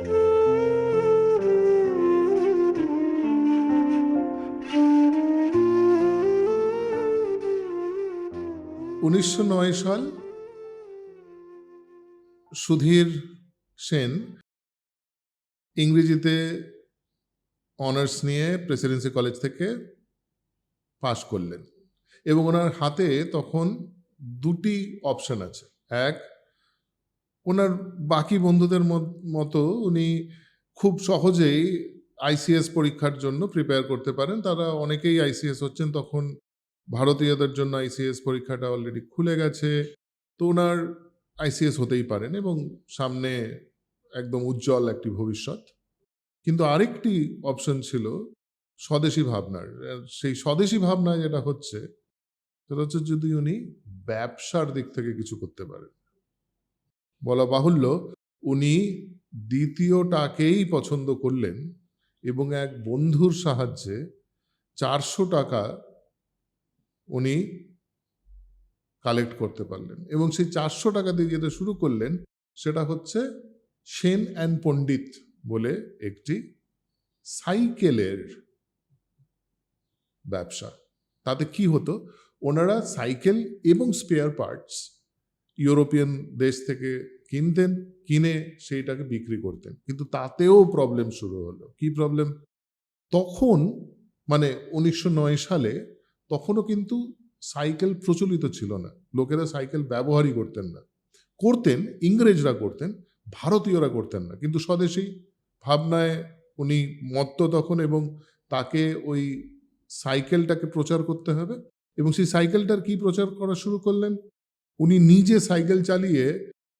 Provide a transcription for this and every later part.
উনিশশো নয় সাল, সুধীর সেন ইংরেজিতে অনার্স নিয়ে প্রেসিডেন্সি কলেজ থেকে পাশ করলেন এবং ওনার হাতে তখন দুটি অপশন আছে। এক ওনার বাকি বন্ধুদের মতো উনি খুব সহজেই আইসিএস পরীক্ষার জন্য প্রিপেয়ার করতে পারেন। তারা অনেকেই আইসিএস হচ্ছেন, তখন ভারতীয়দের জন্য আইসিএস পরীক্ষাটা অলরেডি খুলে গেছে। তো ওনার আইসিএস হতেই পারেন এবং সামনে একদম উজ্জ্বল একটি ভবিষ্যৎ। কিন্তু আরেকটি অপশন ছিল স্বদেশী ভাবনার। সেই স্বদেশী ভাবনা যেটা হচ্ছে, সেটা হচ্ছে যদি উনি ব্যবসার দিক থেকে কিছু করতে পারেন। বলা বাহুল্য, উনি দ্বিতীয়টাকেই পছন্দ করলেন এবং এক বন্ধুর সাহায্যে চারশো টাকা উনি কালেক্ট করতে পারলেন এবং সেই চারশো টাকা দিয়ে যেটা শুরু করলেন সেটা হচ্ছে সেন অ্যান্ড পণ্ডিত বলে একটি সাইকেলের ব্যবসা। তাতে কি হতো? ওনারা সাইকেল এবং স্পেয়ার পার্টস ইউরোপিয়ান দেশ থেকে কিনতেন, কিনে সেইটাকে বিক্রি করতেন। কিন্তু তাতেও প্রবলেম শুরু হলো। কি প্রবলেম তখন মানে উনিশশো নয় সালে তখনও কিন্তু সাইকেল প্রচলিত ছিল না। লোকেরা সাইকেল ব্যবহারই করতেন না। করতেন, ইংরেজরা করতেন, ভারতীয়রা করতেন না। কিন্তু স্বদেশী ভাবনায় উনি মত্ত তখন এবং তাকে ওই সাইকেলটাকে প্রচার করতে হবে। এবং সেই সাইকেলটার কি প্রচার করা শুরু করলেন? উনি নিজে সাইকেল চালিয়ে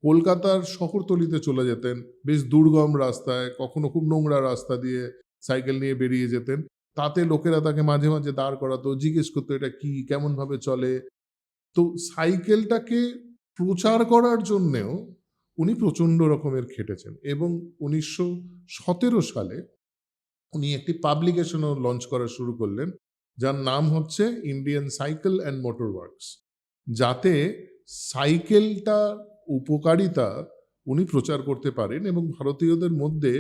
কলকাতার শহরতলিতে চলে যেতেন, বেশ দুর্গম রাস্তায়, কখনো খুব নোংরা রাস্তা দিয়ে সাইকেল নিয়ে বেরিয়ে যেতেন। তাতে লোকেরা তাকে মাঝে মাঝে দাঁড় করাতো, জিজ্ঞেস করতো, এটা কি? কেমন ভাবে চলে? তো সাইকেলটাকে প্রচার করার জন্যেও উনি প্রচণ্ড রকমের খেটেছেন এবং উনিশশো সতেরো সালে উনি একটি পাবলিকেশনও লঞ্চ করা শুরু করলেন, যার নাম হচ্ছে Indian cycle and motor works যাতে সাইকেলটা উপকারিতা উনি প্রচার করতে পারেন এবং ভারতীয়দের মধ্যে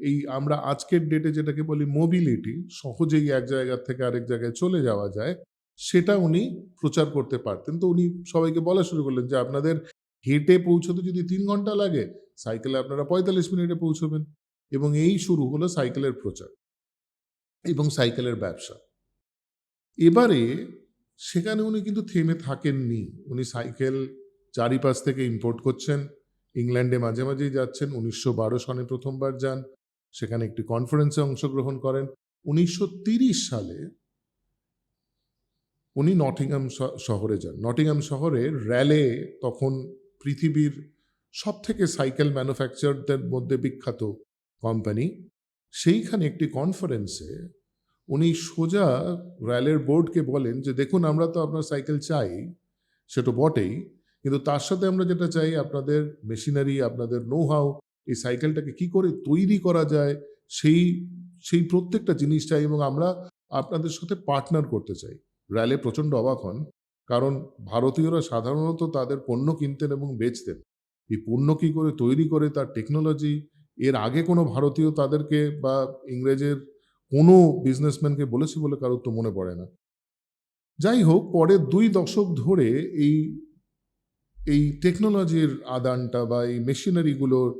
এই আমরা আজকের ডেটে যেটাকে বলি মোবিলিটি সহজেই এক জায়গা থেকে আরেক জায়গায় চলে যাওয়া যায়, সেটা উনি প্রচার করতে পারতেন। তো উনি সবাইকে বলা শুরু করলেন যে আপনাদের হেঁটে পৌঁছতে যদি তিন ঘণ্টা লাগে, সাইকেলে আপনারা পঁয়তাল্লিশ মিনিটে পৌঁছবেন এবং এই শুরু হলো সাইকেলের প্রচার এবং সাইকেলের ব্যবসা। এবারে সেখানে উনি কিন্তু থেমে থাকেননি। উনি সাইকেল চারিপাশ থেকে ইম্পোর্ট করছেন। ইংল্যান্ডে মাঝে মাঝেই যাচ্ছেন। উনিশশো বারো সনে প্রথমবার যান। সেখানে একটি কনফারেন্সে অংশগ্রহণ করেন। উনিশশো সালে উনি নটিংহাম শহরে যান। নটিংহাম শহরে র্যালে তখন পৃথিবীর সব থেকে সাইকেল ম্যানুফ্যাকচারদের মধ্যে বিখ্যাত কোম্পানি সেইখানে একটি কনফারেন্সে উনি সোজা র্যালের বোর্ডকে বলেন যে, দেখুন, আমরা তো আপনার সাইকেল চাই সেটা বটেই, কিন্তু তার সাথে আমরা যেটা চাই, আপনাদের মেশিনারি, আপনাদের নো হাউ এই সাইকেলটাকে কি করে তৈরি করা যায়, সেই সেই প্রত্যেকটা জিনিস চাই এবং আমরা আপনাদের সাথে পার্টনার করতে চাই। র্যালে প্রচণ্ড অবাক হন, কারণ ভারতীয়রা সাধারণত তাদের পণ্য কিনতেন এবং বেচতেন। এই পণ্য কী করে তৈরি করে তার টেকনোলজি এর আগে কোনো ভারতীয় তাদেরকে বা ইংরেজের কোনো বিজনেসম্যানকে বলেছি বলে কারোর তো মনে পড়ে না। যাই হোক, পরে দুই দশক ধরে এই এই টেকনোলজির আদানটা বা এই মেশিনারিগুলোর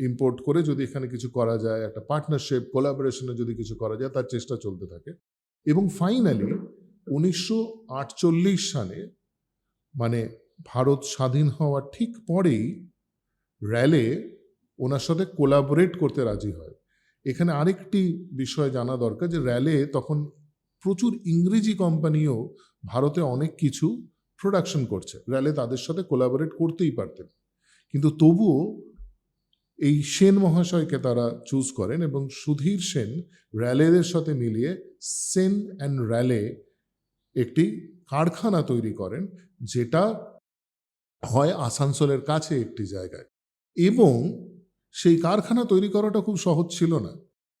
ইম্পোর্ট করে যদি এখানে কিছু করা যায়, একটা পার্টনারশিপ কোলাবোরেশনে যদি কিছু করা যায়, তার চেষ্টা চলতে থাকে। এবং ফাইনালি উনিশশো আটচল্লিশ সালে মানে ভারত স্বাধীন হওয়ার ঠিক পরেই র্যালে ওনার সাথে কোলাবোরেট করতে রাজি হয়। এখানে আরেকটি বিষয় জানা দরকার যে র্যালে তখন প্রচুর ইংরেজি কোম্পানিও ভারতে অনেক কিছু প্রোডাকশন করছে। র্যালে তাদের সাথে কোলাবোরেট করতেই পারতেন। কিন্তু তবুও এই সেন মহাশয়কে তারা চুজ করেন এবং সুধীর সেন র্যালেদের সাথে মিলিয়ে সেন অ্যান্ড র্যালে একটি কারখানা তৈরি করেন, যেটা হয় আসানসোলের কাছে একটি জায়গায়। এবং সেই কারখানা তৈরি করাটা খুব সহজ ছিল না।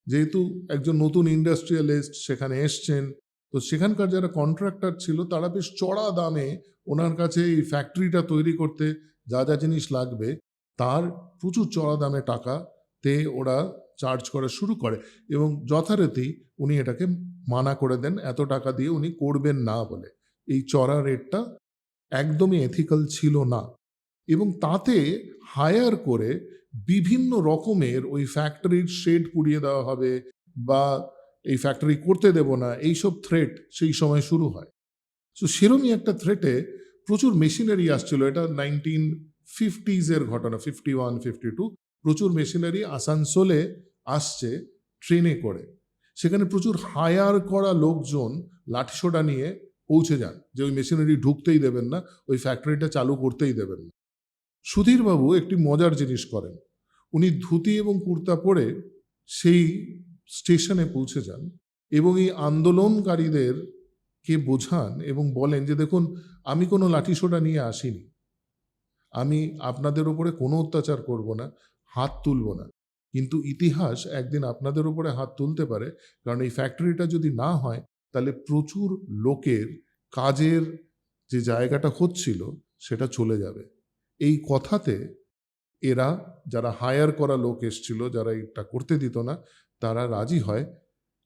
যেহেতু একজন নতুন ইন্ডাস্ট্রিয়ালিস্ট সেখানে এসছেন, তো সেখানকার যারা কন্ট্রাক্টর ছিল তারা বেশ চড়া দামে ওনার কাছে এই ফ্যাক্টরিটা তৈরি করতে যা যা জিনিস লাগবে, তার প্রচুর চড়া দামে টাকা তে ওরা চার্জ করা শুরু করে এবং যথারীতি উনি এটাকে মানা করে দেন, এত টাকা দিয়ে উনি করবেন না বলে। এই চড়া রেটটা একদমই এথিক্যাল ছিল না এবং তাতে হায়ার করে বিভিন্ন রকমের ওই ফ্যাক্টরির শেড পুড়িয়ে দেওয়া হবে বা এই ফ্যাক্টরি করতে দেব না, এইসব থ্রেট সেই সময় শুরু হয়। সো সেরমই একটা থ্রেটে প্রচুর মেশিনারি আসছিল। এটা নাইনটিন ফিফটিজের ঘটনা ফিফটি ওয়ান ফিফটি টু প্রচুর মেশিনারি আসানসোলে আসছে ট্রেনে করে। সেখানে প্রচুর হায়ার করা লোকজন লাঠিসোটা নিয়ে পৌঁছে যান। যে ওই মেশিনারি ঢুকতেই দেবেন না, ওই ফ্যাক্টরিটা চালু করতেই দেবেন না। সুধীরবাবু একটি মজার জিনিস করেন। উনি ধুতি এবং কুর্তা পরে সেই স্টেশনে পৌঁছে যান এবং এই আন্দোলনকারীদের কে বোঝান এবং বলেন যে, দেখুন, আমি কোনো লাঠিসোটা নিয়ে আসিনি। আমি আপনাদের ওপরে কোনো অত্যাচার করব না, হাত তুলব না। কিন্তু ইতিহাস একদিন আপনাদের উপরে হাত তুলতে পারে, কারণ এই ফ্যাক্টরিটা যদি না হয়, তাহলে প্রচুর লোকের কাজের যে জায়গাটা হচ্ছিল, সেটা চলে যাবে। এই কথাতে এরা যারা হায়ার করা লোক এসছিল, যারা এটা করতে দিত না, তারা রাজি হয়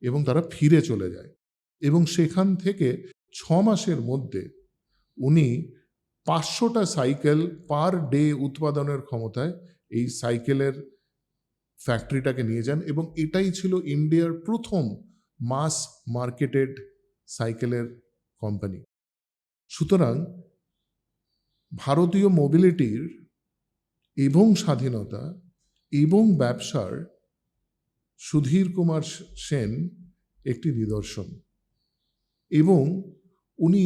এবং তারা ফিরে চলে যায়। এবং সেখান থেকে ছ মাসের মধ্যে উনি পাঁচশোটা সাইকেল পার ডে উৎপাদনের ক্ষমতায় এই সাইকেলের ফ্যাক্টরিটাকে নিয়ে যান এবং এটাই ছিল ইন্ডিয়ার প্রথম মাস মার্কেটেড সাইকেলের কোম্পানি সুতরাং ভারতীয় মোবিলিটির এবং স্বাধীনতা এবং ব্যবসার সুধীর কুমার সেন একটি নিদর্শন। এবং উনি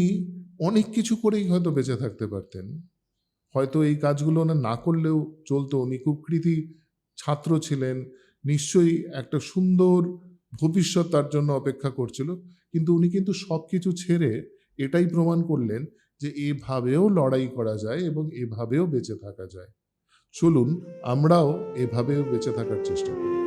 অনেক কিছু করেই হয়তো বেঁচে থাকতে পারতেন। হয়তো এই কাজগুলো না না করলেও চলতো। উনি খুব কৃতি ছাত্র ছিলেন। নিশ্চয়ই একটা সুন্দর ভবিষ্যৎ তার জন্য অপেক্ষা করছিল। কিন্তু উনি কিন্তু সব কিছু ছেড়ে এটাই প্রমাণ করলেন যে এভাবেও লড়াই করা যায় এবং এভাবেও বেঁচে থাকা যায়। চলুন আমরাও এভাবে বেঁচে থাকার চেষ্টা করি।